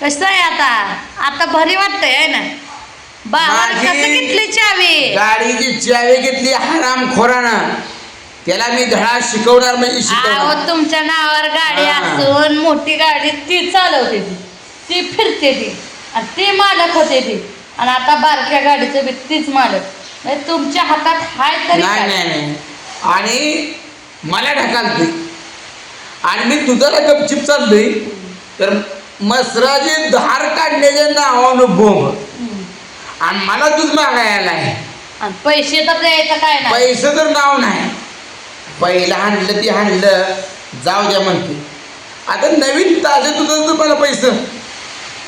कसं आहे आता? आता भारी वाटतंय आहे ना? बाबा माझी- कसं घेतली चावी? गाडीची चावी घेतली हराम खोरानं त्याला मी धडा शिकवणार म्हणजे अहो शिकवणार तुमच्या नावावर गाडी हा. असून मोठी गाडी ती चालवते ती. ती फिरते ती. आणि ती मालक होते ती. आणि आता बारक्या गाडीचं बी तीच मालक. म्हणजे तुमच्या हातात हाय तरी नाही काय? नाही नाही. आणि मला ढकलतोय आणि मी दुधाला गपचिप चाललोय. तर मसराचे धार काढण्याच्या नावानं बोंब. हम्म. आणि मला दूध मागायला आहे आणि पैसे तर द्यायचं काय नाही. पैसे तर नाव नाही. पहिलं हाणलं ती हाणलं. जाऊ द्या म्हणते. आता नवीन ताजे दुधाचं मला पैसे.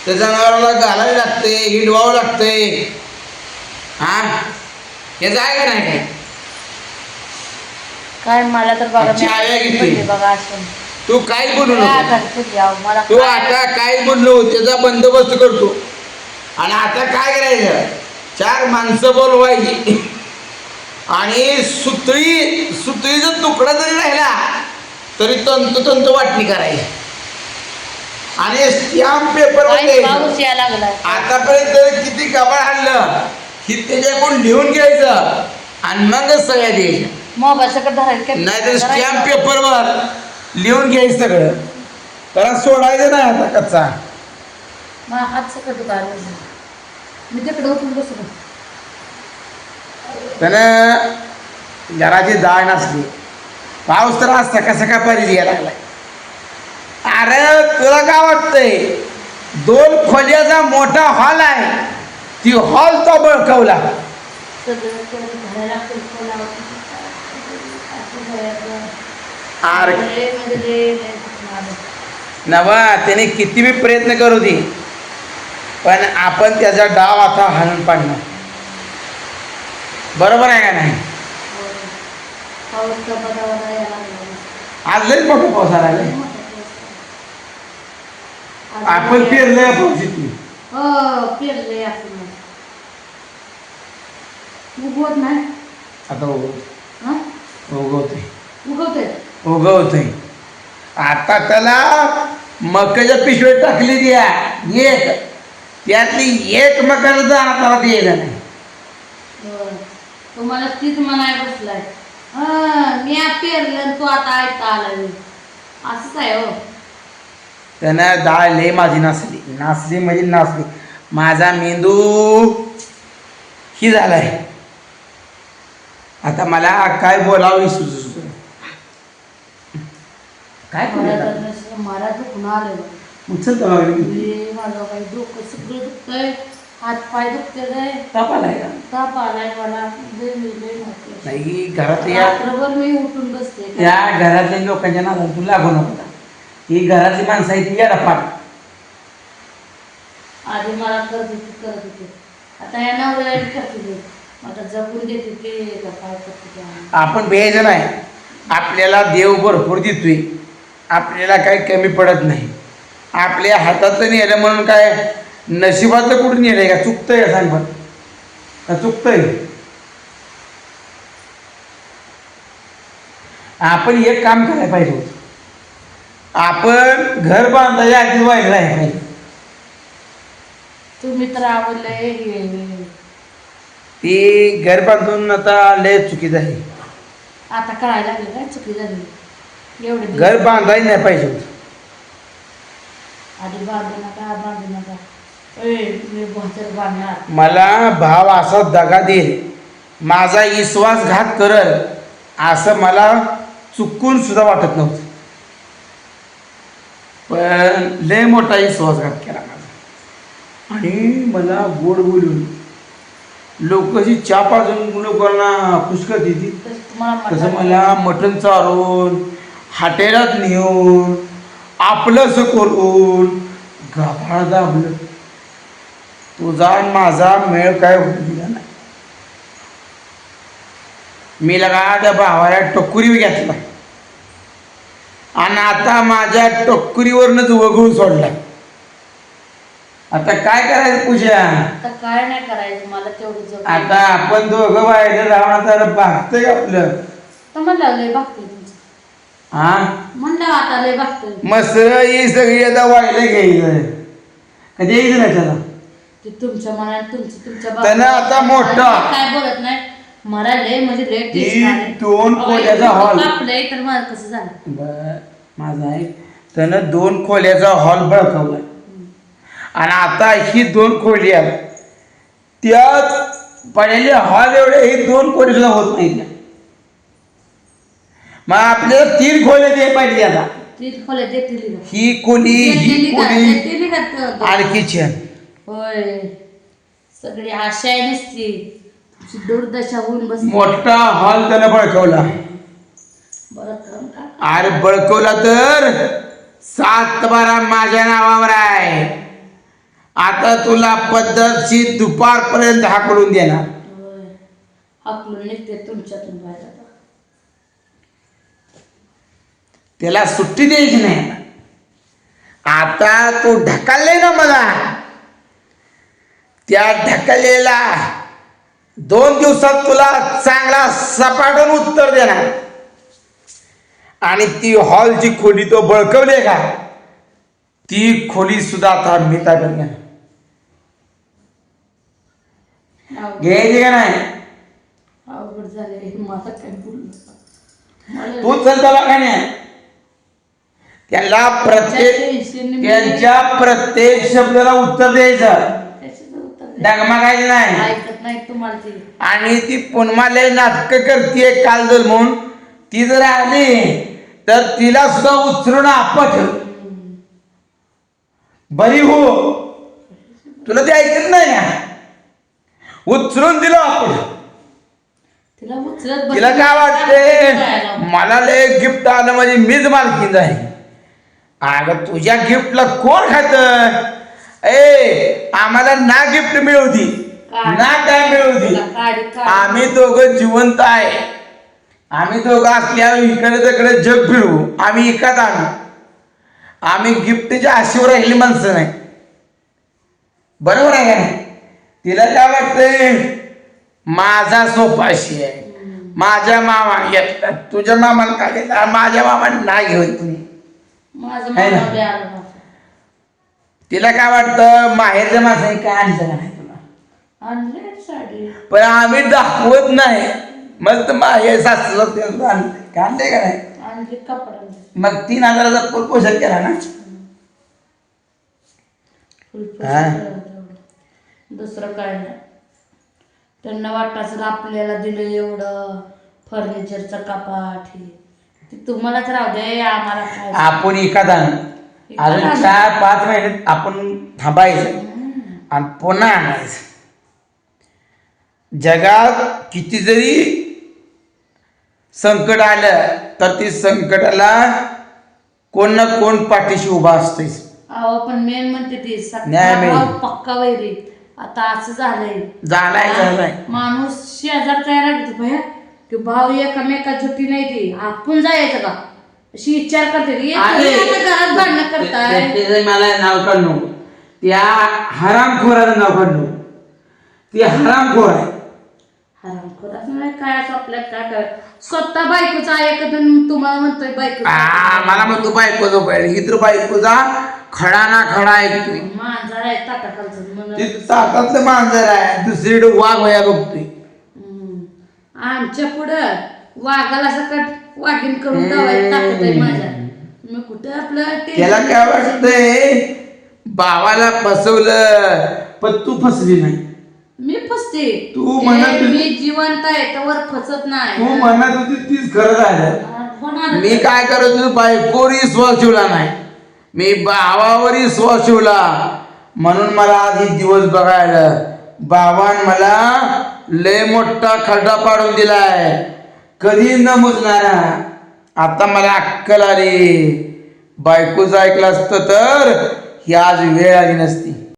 त्या जनावराला घालायला लागते हिंडवावं लागतंय. हा? हे जाय का नाही काय काय मला तर बघा चाव्या बघा असून तू काय बोलू नको? तू आता काय बोललो त्याचा बंदोबस्त करतो. आणि आता काय करायचं? चार माणसं बोलवायची. आणि सुतळी सुतळीचा तुकडा जरी राहिला तरी तंतोतंत वाटणी करायची. आणि स्टॅम्प पेपर आतापर्यंत किती गबाळ आणलं की त्याच्याकडून लिहून घ्यायचं आणि मगच सगळ्या द्यायच्या. नाहीतर स्टॅम्प पेपरवर लिहून घ्यायचं सगळं. त्याला सोडायचं नाही आता कच्चा. मला हात सगळं दुखायला मी तिकडे उठून बसलो. त्यानं घराची डाळ नसली. पाऊस तर आज सकाळ सकाळ पाहिजे यायला लागलाय. अरे तुला काय वाटतंय? दोन खोल्याचा मोठा हॉल आहे. ती हॉल तो बळकवला. सगळं लय म्हणजे. नवा त्याने किती बी प्रयत्न करू दे पण आपण त्याचा डाव आता हाणून पाडणार बरोबर आहे का नाही. आज लयच मोठा पाऊस आला. आपण पेरलंय. हो पेरलंय आपण उगवत नाही आता उगवत हा उगवतोय. आता त्याला मकाच्या पिशवीत टाकली द्या. एक. त्यातली एक मकर त्याला द्यायला नाही. बरं. तुम्हाला तीच म्हणाय बसलाय. हा मी पेरलं तू आता ऐकता आला असंच आहे हो. त्यानं डाळ लय माझी नासली. नासली म्हणजे नासली. माझा मेंदू ही झालाय. आता मला काय बोलावं सुचत काय मला दुखून. उचल. हे माझं काही डोकं सगळं दुखतंय. हात पाय दुखते ताप आलाय का? ताप आलाय मला. नाही घरात या रात्रभर मी उठून बसते. या घरातल्या लोकांच्या नादात तू लागू नको ही घरातली माणसं आहेत ती याला पाठ आधी मला करत होती करत होती. आता या नवऱ्याला करते. आता जगून देते ते काय करते. आपण भ्यायचं नाही आपल्याला देव भरपूर देतोय. आपल्याला काही कमी पडत नाही. आपल्या हातातलं नेलं म्हणून काय नशिबातलं कुठून नेलंय का? चुकतंय का सांग बरं? का चुकतंय? आपण एक काम करायला पाहिजे होतं. आपण घर बांधायच्या आधी व्हायला राहायला पाहिजे. तुम्ही तर आवडलंय हे ती घर बांधून आता लय चुकीचं आहे आता कळायला लागलं काय? चुकी झाली. एवढे दिवस. घर बांधायला नाही पाहिजे होतं. आधी बांधू नका बांधू नका ए मी भोसर बांधणार. मला भाव असा दगा देईल माझा विश्वासघात करल असं मला चुकून सुद्धा वाटत नव्हतं. पण लय मोठा विश्वासघात केला माझा. आणि मला गोड बोलून लोकची चहा पाजून लोकांना पुष्कळ देते तसं तुम्हाला तसं. मला मटण चारून हॉटेलात नेऊन आपलंसं करून गाभाळ दाबलं. तुझा आणि माझा मेळ काय होऊ दिला नाही. मी लगा त्या भावाला टोकुरी घेतला. आणि आता माझ्या टोकुरीवरनच वगळून सोडला. आता काय करायचं पूजा? आता काय नाही करायचं मला तेवढं आता आपण दोघं बाहेर राहणार भागतंय का आपलं तर हा? म्हणलं आता लय बघतोय मस्त ही सगळी आता व्हायला घ्यायचं कधी यायचं नाही त्याला? ते तुमच्या मनात तुमचं तुमच्या त्यानं आता मोठं- आणि काय बोलत नाही. मला लय म्हणजे लय ती टेस्ट आली. दोन अहो, खोल्याचा इतकं hall. कापलंय तर मला कसं झालं? बर माझा आहे. त्यानं दोन खोल्याचा हॉल बळकवलाय आणि आता ही दोन खोली आहेत. त्यात पडलेले हॉल एवढे ही दोन खोली सुद्धा होत नाही मग आपल्याला तीन खोल्या दे पाहिजे आता. तीन खोल्या देतील? ही खोली ही देतील का? खोली देतील का तो- आणि किचन. होय. सगळी आशा आहे नसती. दुर्दशा होऊन बस मोठा हॉल त्यानं बळकवला. बरं काम का अरे बळकवला तर सात बारा माझ्या नावावर आहे. आता तुला पद्धतशीर दुपारपर्यंत हाकलून देणार. होय. हाकलून निघते तुमच्यातून बाहेर आता. त्याला सुट्टी द्यायची नाही आता. तू ढकलले ना मला. त्या ढकललेला दोन दिवसात तुला चांगला सपाटून उत्तर देणार. आणि ती हॉलची खोली तो बळकवले का? ती खोली सुद्धा आता मी ताब्यात घेणार. अवघड घ्यायची का नाही? अवघड झाले मला काय बोललं मला तू चल दवाखान्यात त्याला प्रत्येक त्यांच्या प्रत्येक शब्दाला उत्तर द्यायचं. डगमगायचं नाही. ऐकत नाही तुम्हाला ते. आणि ती पुन्हा नाटक करते काल जर म्हणून. ती जर आली तर तिला सुद्धा उचलून आपट. बरी हो. तुला ते ऐकत नाही उचलून दिलं आपण. तिला उचलत तिला काय वाटते मला लय गिफ्ट आलं म्हणजे मीच मालकीन आहे अगं तुझ्या गिफ्टला कोण खात? ए आम्हाला ना गिफ्ट मिळवती. ना काय मिळवती? आम्ही दोघं जिवंत आहे. आम्ही दोघं असल्यावर इकडे तिकडे जग फिरू आम्ही एकाच आणू. आम्ही गिफ्टच्या आशेवर राहिली माणसं नाही. बरोबर आहे का? तिला काय वाटतंय? माझा सोपाशी आहे. माझ्या मामा घेतला. तुझ्या मामाने काय घेतला? माझ्या मामाने नाही घेऊन तुम्ही. माझं आहे ना? मानवले आलं नव्हतं. तिला काय वाटतं माहेरच्या माणसाने काय आणलं का नाही तुला? आणले साडी. पण आम्ही दाखवत नाही. मग माहेर सासू आणले आणले का नाही? आणली कपडा मग तीन हजाराचा फुल पोषण केला ना? हा. दुसरं काय नाही. त्यांना वाटतं असेल आपल्याला दिलं एवढं फर्निचरचं कपाट हे. तुम्हालाच राहू दे आम्हाला काय आपण एखादा अजून चार पाच महिने आपण थांबायचं. आणि पुन्हा आणायचं. जगात किती जरी संकट आलं तर ती संकटाला कोण ना कोण पाठीशी उभा असतेच अहो पण मेन म्हणते ती नाही, पक्का वैरी. आता असं झालंय. झालाय झालाय. माणूस शेजार तयार भया ते भाव एकामेका झुटी नाही ती. आपण जायचं का अशी विचार करते ती. अरे, तुम्ही आता घरात भांडणं करताय. ते- ते- ते मला नाव काढू त्या हरामखोराचं नाव काढू ती हरामखोर आहे. हरामखोर असं नाही काय असं आपल्याला काय काय स्वतः बायकोचा ऐकत आणि तुम्हाला म्हणतोय बायको आ, मला म्हणतो बायकोचा बैल ही तर बायकोचा खडा ना खडा ऐकतोय मांजर आहे ताटाखालचं. ते म्हणून ताटातलं मांजर आहे. दुसरीकडे वाघ वया बघतोय. आमच्या पुढं वाघाला सकट वाघीन करून ठेवायला ताकद आहे माझ्या. मी कुठं आपलं ते त्याला काय वाटतंय? बाबाला फसवलं पण तू फसली नाही. मी फसते. तू म्हणत मी जिवंत आहे त्यावर फसत नाही. तू म्हणत होती तीच खरं झालं. होणार मी काय करत होतो बायकोवर विश्वास ठेवला नाही. मी भावावर विश्वास ठेवला म्हणून मला आज हे दिवस बघायला बाबान मला लय मोठा खड्डा पाडून दिलाय. कधी न मुजणारा. आता मला अक्कल आली. बायकोचं ऐकलं असतं तर ही आज वेळ आली नसती.